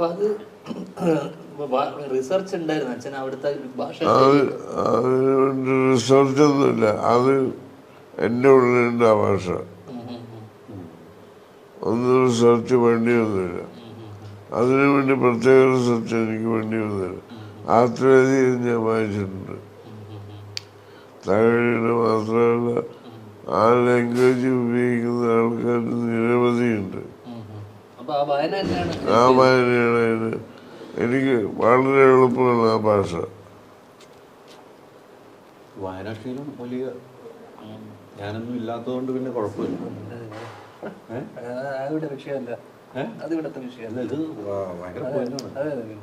അപ്പൊ അത് റിസർച്ച് ഉണ്ടായിരുന്നു. അച്ഛൻ ഭാഷ അത് എന്റെ ഉള്ളിലുണ്ട് ആ ഭാഷ. ഒന്നും റിസർച്ച് അതിനു വേണ്ടി പ്രത്യേക റിസർച്ച് എനിക്ക് വേണ്ടി വന്നില്ല. ആത്രേദിയിൽ ഞാൻ വായിച്ചിട്ടുണ്ട്. തകഴിയുടെ മാത്രമല്ല ആ ലാംഗ്വേജ് ഉപയോഗിക്കുന്ന ആൾക്കാർ നിരവധിയുണ്ട്. ആ വായനയാണ് എനിക്ക് വളരെ എളുപ്പമുള്ള ആ ഭാഷ. വായനാശീലം വലിയ ഞാനൊന്നും ഇല്ലാത്തതുകൊണ്ട് പിന്നെ കുഴപ്പമില്ല? അതിവിടെ വിഷയമല്ല? അത് ഇവിടുത്തെ വിഷയമല്ല. ഇത് ഭയങ്കര പോയിന്റാണ്.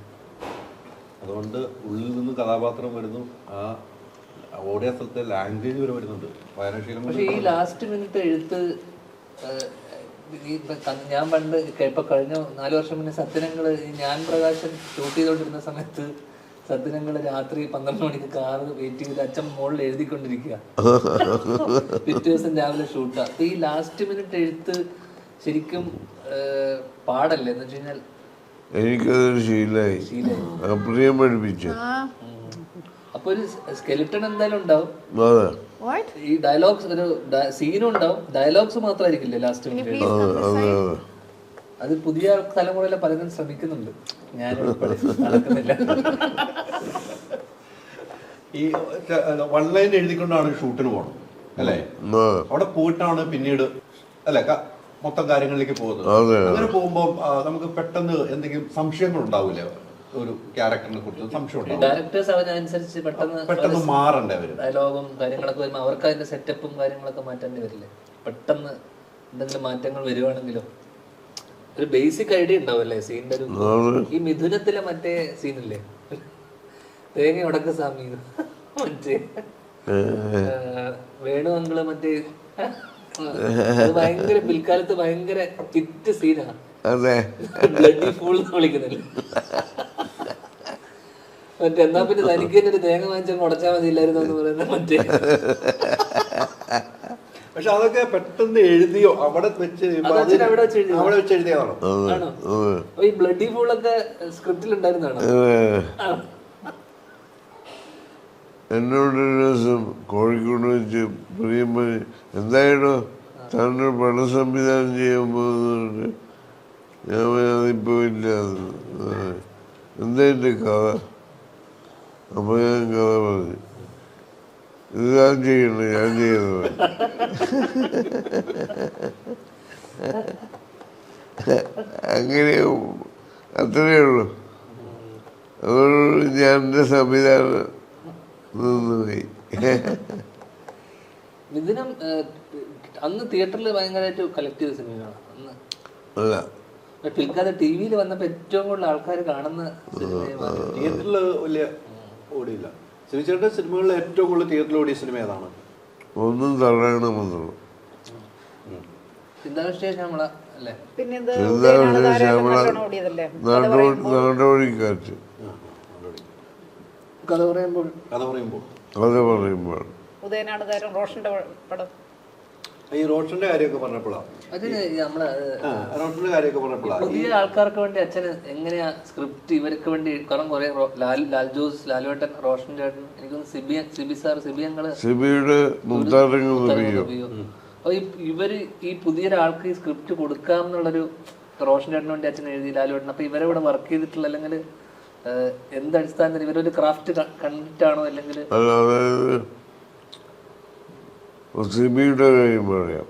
അതുകൊണ്ട് ഉള്ളിൽ നിന്ന് കഥാപാത്രം വരുന്നു. ആ ഓടിയ സ്ഥലത്തെ ലാംഗ്വേജ് വരെ വരുന്നുണ്ട്. വായനാശീലം പക്ഷേ ഈ ലാസ്റ്റ് മിനിറ്റ് എഴുത്ത് ഞാൻ പണ്ട് ഇപ്പൊ കഴിഞ്ഞ നാല് വർഷം മുന്നേ സത്യനങ്ങൾ ഞാൻ പ്രകാശൻ ഷൂട്ട് ചെയ്തോണ്ടിരുന്ന സമയത്ത് സത്യനങ്ങൾ രാത്രി പന്ത്രണ്ട് മണിക്ക് കാറ് വെയിറ്റ് ചെയ്ത് അച്ഛൻ മുകളിൽ എഴുതിക്കൊണ്ടിരിക്കുക. പിറ്റേ ദിവസം രാവിലെ ഷൂട്ടാ അപ്പൊ ഈ ലാസ്റ്റ് മിനിറ്റ് എഴുത്ത് ശരിക്കും പാടല്ലേ? എന്ന് വെച്ച് കഴിഞ്ഞാൽ എനിക്കതൊരു ശീലായി. ശീലായി. പ്രിയം പഠിപ്പിച്ചു. അപ്പൊ ഒരു സ്കെലിറ്റൺ എന്തായാലും ഉണ്ടാവും. ഈ ഡയലോഗ്സ് ഒരു സീനും ഉണ്ടാവും. ഡയലോഗ്സ് മാത്രമായിരിക്കില്ലേ ലാസ്റ്റ് അതെ പുതിയ തലമുറയിലെ പലരും ശ്രമിക്കുന്നുണ്ട്. ഞാൻ നടക്കുന്നില്ല. ഈ വൺ ലൈൻ എഴുതിക്കൊണ്ടാണ് ഷൂട്ടിന് പോകണം അല്ലേ? അവിടെ പോയിട്ടാണ് പിന്നീട് അല്ലെ മൊത്തം കാര്യങ്ങളിലേക്ക് പോകുന്നത്. അങ്ങനെ പോകുമ്പോൾ നമുക്ക് പെട്ടെന്ന് എന്തെങ്കിലും സംശയങ്ങൾ ഉണ്ടാവില്ലേ ഒരു ക്യാരക്ടറിനെ കുറിച്ച് സംശയം ഡയറക്ടേഴ്സ് അവരനുസരിച്ച് പെട്ടെന്ന് പെട്ടെന്ന് മാറണ്ടേ അവർ ഡയലോഗും കാര്യങ്ങളൊക്കെ വരുമ്പോൾ അവർക്ക് അതിന്റെ സെറ്റപ്പും കാര്യങ്ങളൊക്കെ മാറ്റേണ്ടി വരില്ലേ? പെട്ടെന്ന് എന്തെങ്കിലും മാറ്റങ്ങൾ വരുവാണെങ്കിലോ? ഒരു ബേസിക് ഐഡിയ ഉണ്ടാവല്ലേ സീനിന്റെ ഒരു ഈ മിഥുനത്തിലെ മറ്റേ സീനില്ലേ തേങ്ങ ഉടക്ക സ്വാമി. മറ്റേ വേണു അങ്കിൾ മറ്റേ അത് ഭയങ്കര പിൽക്കാലത്ത് ഭയങ്കര ഹിറ്റ് സീനാണ് അതെ. ബ്ലഡി ഫൂൾ എന്ന് വിളിക്കുന്നില്ല? മറ്റേ എന്നാ പിന്നെ തനിക്ക് തന്നെ ഒരു തേങ്ങ വാങ്ങിച്ചങ്ങ് ഉടച്ചാൽ മതിയില്ലായിരുന്നു എന്ന് പറയുന്നത് മറ്റേ. പക്ഷെ അതൊക്കെ പെട്ടെന്ന് എഴുതിയോ? അവിടെ വെച്ച് അവിടെ വെച്ച്? അവിടെ വെച്ച് എഴുതിയതാണോ? ആണോ? അപ്പൊ ഈ ബ്ലഡി ഫൂൾ ഒക്കെ സ്ക്രിപ്റ്റിൽ ഉണ്ടായിരുന്നാണോ എന്നോട് ഒരു ദിവസം കോഴിക്കോട് വെച്ച് പ്രിയമ്മ എന്തായാലോ താങ്കൾ പടം സംവിധാനം ചെയ്യാൻ പോകുന്നുണ്ട് ഞാൻ അതിപ്പോ ഇല്ല എന്തായിട്ട് കഥ? അപ്പൊ ഞാൻ കഥ പറഞ്ഞു ഇത് ഞാൻ ചെയ്യുന്നു ഞാൻ ചെയ്യുന്നത് അങ്ങനെ അത്രയേ ഉള്ളൂ. അതുകൊണ്ട് ഞാൻ എന്റെ സംവിധാനം നിന്നുപോയി മിഥുനം അന്ന് തിയേറ്ററിൽ ഭയങ്കരമായിട്ട് കളക്ട് ചെയ്ത സിനിമയാണ് അന്ന് അല്ല. പിൽക്കാലത്ത് ടി വിയിൽ വന്നപ്പോ ഏറ്റവും കൂടുതൽ ആൾക്കാർ കാണുന്ന തിയേറ്ററിൽ വലിയ ഓടിയില്ല. സിനിച്ചേട്ടന്റെ സിനിമകളിൽ ഏറ്റവും കൂടുതൽ തിയേറ്ററിൽ ഓടിയ സിനിമ ഏതാണ്? ഒന്നും തള്ളണമെന്നുള്ളൂ നാടോടിക്കാറ്റ് കഥ പറയുമ്പോൾ? കഥ പറയുമ്പോൾ. കഥ പറയുമ്പോൾ ഉദയനാട് താരം റോഷന്റെ പടം. ഈ റോഷന്റെ കാര്യമൊക്കെ പറഞ്ഞപ്പോഴാണ് അതിന് നമ്മൾ റോഷന്റെ കാര്യമൊക്കെ പറഞ്ഞപ്പോഴാണ് പുതിയ ആൾക്കാർക്ക് വേണ്ടി അച്ഛന് എങ്ങനെയാ സ്ക്രിപ്റ്റ് ഇവർക്ക് വേണ്ടി കാരണം കുറെ ലാൽ ലാൽ ജോസ് ലാലുവേട്ടൻ റോഷൻ ചേട്ടൻ എനിക്കൊന്ന് സിബി സിബി സാർ സിബി ഞങ്ങൾ സിബിയുടെ അപ്പൊ ഈ ഇവർ ഈ പുതിയൊരാൾക്ക് ഈ സ്ക്രിപ്റ്റ് കൊടുക്കാം എന്നുള്ളൊരു റോഷൻ ചേട്ടന് വേണ്ടി അച്ഛൻ എഴുതി ലാലുവേട്ടൻ അപ്പൊ ഇവരെ ഇവിടെ വർക്ക് ചെയ്തിട്ടുള്ള അല്ലെങ്കിൽ എന്ത് അടിസ്ഥാനത്തിൽ ഇവരൊരു ക്രാഫ്റ്റ് കണ്ടിട്ടാണോ അല്ലെങ്കിൽ സിബിയുടെ കാര്യം പറയാം.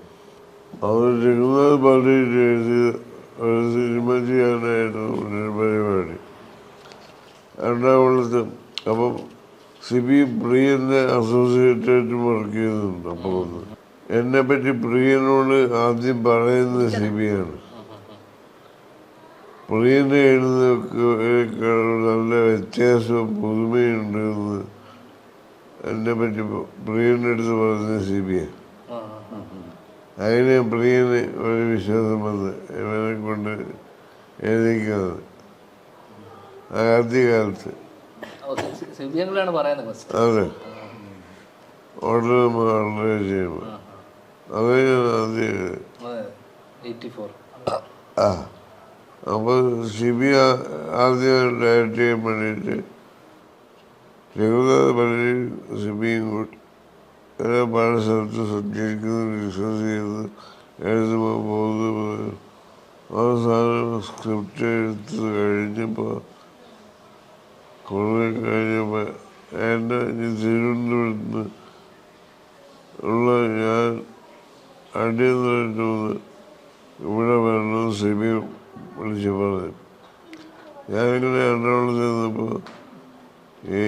അവർ ജഗന്നാഥ് പാർട്ടി എഴുതി ഒരു സിനിമ ചെയ്യാനായിരുന്നു ഒരു പരിപാടി. എറണാകുളത്ത് അപ്പം സിബി പ്രിയന്റെ അസോസിയേറ്റായിട്ട് വർക്ക് ചെയ്യുന്നുണ്ട് അപ്പോൾ ഒന്ന്. എന്നെ പറ്റി പ്രിയനോട് ആദ്യം പറയുന്നത് സിബിയാണ്. പ്രിയനെ എഴുതുന്നേക്കാൾ നല്ല വ്യത്യാസവും പുതുമയുണ്ട് എന്ന് പറ്റി പ്രിയന്റെ അടുത്ത് പറഞ്ഞ സി ബി ഐ അതിന് പ്രിയന് ഒരു വിശ്വാസം വന്ന് ഇവനെ കൊണ്ട് എഴുതിക്കുന്നത്. ആദ്യകാലത്ത് അതെ. ഓർഡർ ഓർഡർ ചെയ്യുമ്പോൾ. അത് ഞാൻ ആദ്യം എഴുതി. ആ. അപ്പോൾ സിബി ആ- ആദ്യം ഡയറക്റ്റ് ചെയ്യാൻ വേണ്ടിയിട്ട് രഘുനാഥ് പള്ളി സിബിയും കൂടി പല സ്ഥലത്ത് സഞ്ചരിക്കുന്നു ഡിസ്കസ് ചെയ്ത് എഴുതുമ്പോൾ പോകുന്നത് അവസാനം സ്ക്രിപ്റ്റ് എഴുത്ത് കഴിഞ്ഞപ്പോൾ കുറേ കഴിഞ്ഞപ്പോൾ എന്റെ ഇനി തിരുവനന്തപുരത്ത് ഉള്ള ഞാൻ അടിയന്തരമായിട്ട് ഇവിടെ വരണം സിബി വിളിച്ച് പറഞ്ഞു. ഞാനിങ്ങനെ എറണാകുളത്ത് ചെന്നപ്പോൾ ഈ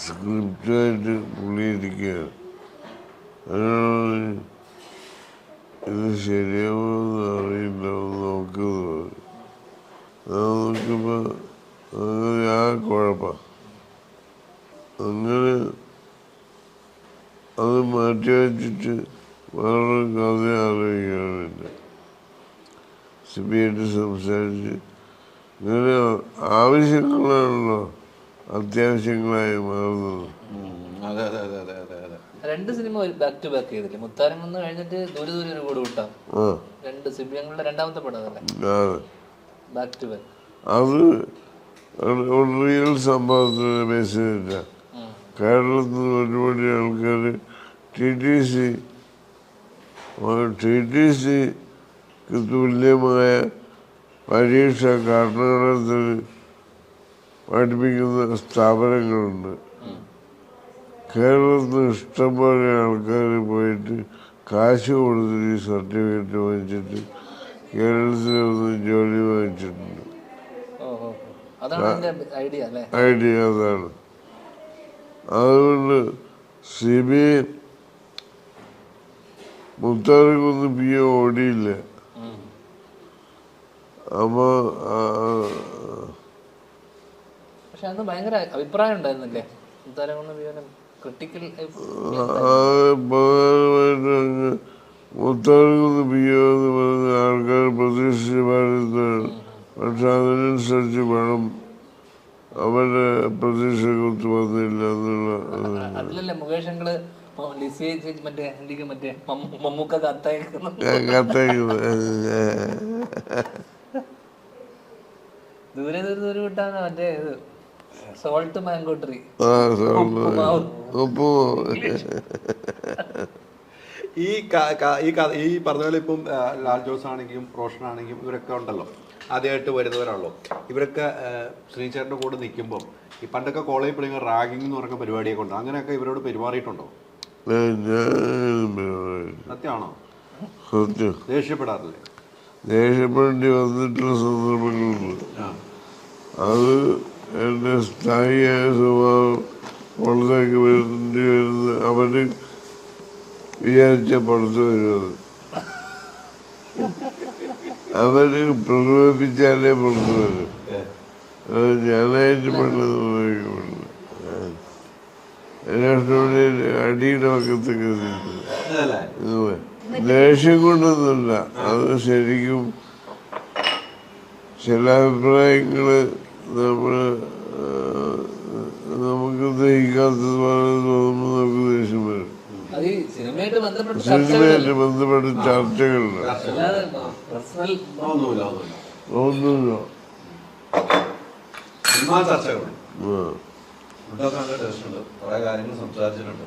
സ്ക്രിപ്റ്റായിട്ട് പുള്ളി ഇരിക്കുകയാണ് അതിനോട് ഇത് ശരിയാവുമെന്ന് അറിയില്ല നോക്കുന്നത് നോക്കുമ്പോൾ അങ്ങനെ ആ കുഴപ്പം. അങ്ങനെ അത് മാറ്റി വച്ചിട്ട് വേറൊരു കഥ ആലോചിക്കാനില്ല. സിബിയായിട്ട് സംസാരിച്ച് ഇങ്ങനെ ആവശ്യങ്ങളാണല്ലോ. അത്യാവശ്യങ്ങളായി മാറുന്നത് ഉം. അതെ അതെ അതെ അതെ അതെ അതെ. രണ്ട് സിനിമ ബാക്ക് ടു ബാക്ക് ചെയ്തില്ലേ? മുത്താരംകുന്ന് കഴിഞ്ഞിട്ട് ദൂരെ ദൂരെ ഒരു കൂടെ വിട്ടാം ആ. രണ്ട് സിബിയങ്ങളുടെ രണ്ടാമത്തെ പടം അതല്ലേ? അതെ ബാക്ക് ടു ബാക്ക് അത് ഒരു റിയൽ സംഭവത്തിന് ബേസ് ചെയ്തില്ല. കേരളത്തിൽ നിന്ന് ഒരുപാട് ആൾക്കാർ T T C T T സിക്ക് തുല്യമായ പരീക്ഷ കർണാടകത്തിൽ പഠിപ്പിക്കുന്ന സ്ഥാപനങ്ങളുണ്ട്. കേരളത്തിൽ ഇഷ്ടംപോലെ ആൾക്കാർ പോയിട്ട് കാശ് കൊടുത്തിട്ട് ഈ സർട്ടിഫിക്കറ്റ് വാങ്ങിച്ചിട്ട് കേരളത്തിൽ വന്ന് ജോലി വാങ്ങിച്ചിട്ടുണ്ട്. ഐഡിയ അതാണ്. അതുകൊണ്ട് സി ബി ഐ മുത്താറിക്കൊന്നും പി എ ഓടിയില്ല. അപ്പോൾ പക്ഷെ അന്ന് ഭയങ്കര അഭിപ്രായം ഉണ്ടായിരുന്നില്ലേ? മുത്താരംകുന്ന് വിവരം ക്രിട്ടിക്കൽ എന്ന് ആൾക്കാർ പ്രതീക്ഷിച്ച് പക്ഷെ അതിനനുസരിച്ച് വേണം അവരുടെ പ്രതീക്ഷക്കൊത്ത് വന്നില്ല എന്നുള്ള. അതിലല്ലേ മുകേഷ് അങ്കിൾ ലിസി ചേച്ചി മറ്റേ മറ്റേ മമ്മൂക്ക കത്തയക്കുന്നത് ദൂരെ ദൂരെ ദൂരെ വിട്ടാണ് മറ്റേ ഇത് സോൾട്ട് മാംഗോ ട്രീ ആ ഉപ്പുമാവ്. ഈ ഈ കഥ ഈ പറഞ്ഞ പോലെ ഇപ്പം ലാൽ ജോസ് ആണെങ്കിലും റോഷൻ ആണെങ്കിലും ഇവരൊക്കെ ഉണ്ടല്ലോ. ആദ്യമായിട്ട് വരുന്നവരാണല്ലോ. ഇവരൊക്കെ ശ്രീചേട്ടന്റെ ശ്രീചേട്ടന്റെ കൂടെ നിൽക്കുമ്പോൾ ഈ പണ്ടൊക്കെ കോളേജിൽ പഠിക്കുന്ന റാഗിംഗ് എന്ന് പറഞ്ഞ പരിപാടിയൊക്കെ ഉണ്ട്? അങ്ങനെയൊക്കെ ഇവരോട് പെരുമാറിയിട്ടുണ്ടോ? സത്യമാണോ? സത്യം. ദേഷ്യപ്പെടാറില്ലേ? ദേഷ്യപ്പെടേണ്ടി വന്നിട്ടുള്ള സന്ദർഭങ്ങളുണ്ട്. അത് എന്റെ സ്ഥായിയായ സ്വഭാവം പുറത്തേക്ക് വരേണ്ടി വരുന്നത് അവന് വിചാരിച്ച പുറത്ത് വരുന്നത്. അവന് പ്രകോപിപ്പിച്ചാലേ പുറത്ത് വരും. അത് ഞാനായിട്ട് പെട്ടെന്ന് ഉപയോഗിക്കുന്നുണ്ട് രാഷ്ട്രപതി അടിയുടെ പക്കത്തൊക്കെ ദേഷ്യം കൊണ്ടൊന്നുമില്ല. അത് ശരിക്കും ചില അഭിപ്രായങ്ങൾ നമ്മൾ ആ, നമുക്ക് തോന്നുമ്പോൾ നമുക്ക് ദേഷ്യം വരും. സിനിമയായിട്ട് ബന്ധപ്പെട്ട ചർച്ചകളല്ല ഒന്നുമില്ല സിനിമാ ചർച്ചകളുണ്ട് കുറേ കാര്യങ്ങൾ സംസാരിച്ചിട്ടുണ്ട്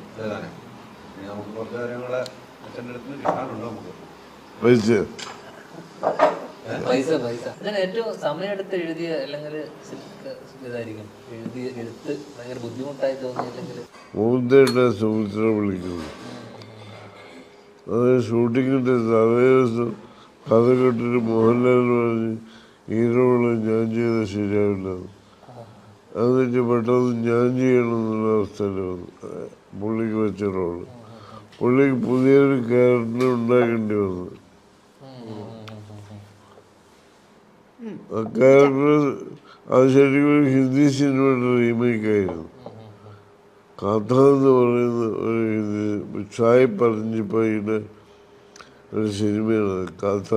നമുക്ക് കുറച്ച് കാര്യങ്ങളെ അച്ഛന്റെ അടുത്ത് കിട്ടാനുണ്ട് നമുക്ക്? പൈസ പൈസ. അങ്ങനെ ഏറ്റവും സമയമെടുത്ത് എഴുതിയ അല്ലെങ്കിൽ ഇതായിരിക്കും. എഴുതിയ എഴുത്ത് ഭയങ്കര ബുദ്ധിമുട്ടായി തോന്നി അല്ലെങ്കിൽ സുമിത്ര വിളിക്കുന്നു. അത് ഷൂട്ടിങ്ങിന്റെ തലേ ദിവസം കഥ കെട്ടിട്ട് മോഹൻലാൽ പറഞ്ഞ് ഹീറോകളെ ഞാൻ ചെയ്ത ശരിയാവില്ല. എന്നിട്ട് പെട്ടെന്ന് ഞാൻ ചെയ്യണം എന്നുള്ള അവസ്ഥയിൽ വന്നു. പുള്ളിക്ക് വെച്ച റോൾ പുള്ളിക്ക് പുതിയൊരു ക്യാരക്ടർ ഉണ്ടാക്കേണ്ടി വന്നു. ക്യാരക്ടർ അത് ശരിക്കും ഒരു ഹിന്ദി സിനിമയുടെ റീമേക്കായിരുന്നു. കഥ എന്ന് പറയുന്ന ഒരു ഹിന്ദി ഷായി പറഞ്ഞിപ്പയുടെ ഒരു സിനിമയാണ്. കഥ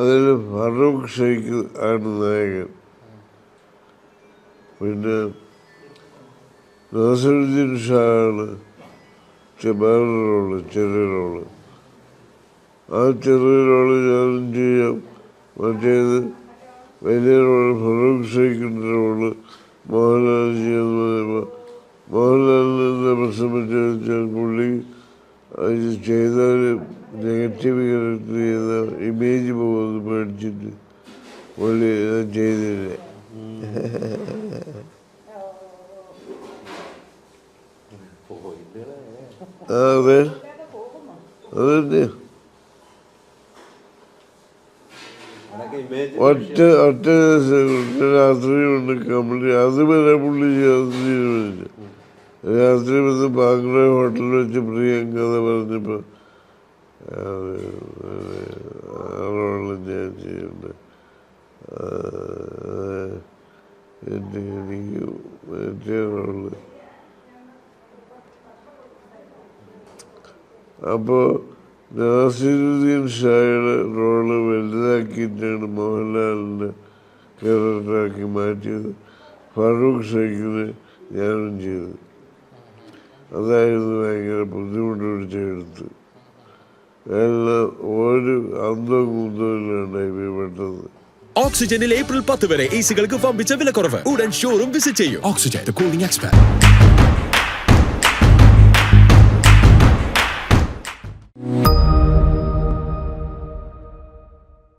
അതിൽ ഫറൂഖ് ഷെയ്ഖ് ആണ് നായകൻ. പിന്നെ നാസറുദ്ദീൻ ഷാ ആണ് വേറെ റോൾ ചെറിയ റോൾ. ആ ചെറിയ റോൾ ഞാനും ചെയ്യാം? മറ്റേത് വലിയ റോൾ ഫറൂഖ് ഷെയ്ഖിന്റെ റോൾ മോഹൻലാൽ ചെയ്യാന്ന് പറയുമ്പോൾ മോഹൻലാലിനെ പ്രശ്നപ്പെട്ട് വെച്ചാൽ പുള്ളി അത് ചെയ്താൽ നെഗറ്റീവ് ക്യാരക്ടർ ചെയ്ത ഇമേജ് പോകുമെന്ന് പേടിച്ചിട്ട് പുള്ളി അത് ചെയ്തില്ല ആ, അതെ അതന്നെ ഒറ്റ ഒറ്റ രാത്രി കൊണ്ട് കംപ്ലീറ്റ് അതുവരെ പുള്ളി ചെയ്യാൻ തീരുമാനിച്ചു രാത്രി വന്ന് ബാംഗ്ലൂർ ഹോട്ടലിൽ വെച്ച് പ്രിയങ്ക പറഞ്ഞപ്പോൾ ഞാൻ ചെയ്യുന്നത് എന്റെ എനിക്ക് റോൾ അപ്പോൾ നാസിറുദ്ദീൻ ഷായുടെ റോൾ വലുതാക്കിയിട്ടാണ് മോഹൻലാലിന്റെ ക്യാരക്ടറാക്കി മാറ്റിയത്. ഫറൂഖ് ഷെയ്ഖിന് ഞാനും ചെയ്തു. അതായിരുന്നു ഭയങ്കര ബുദ്ധിമുട്ട് പിടിച്ചെടുത്ത് എല്ലാം ഒരു അന്തോ പെട്ടെന്ന് ഓക്സിജനിൽ ഏപ്രിൽ പത്ത് വരെ എ സികൾക്ക് വമ്പിച്ച വിലക്കുറവ്. ഉടൻ ഷോറും വിസിറ്റ് ചെയ്യും. Oxygen cooling expert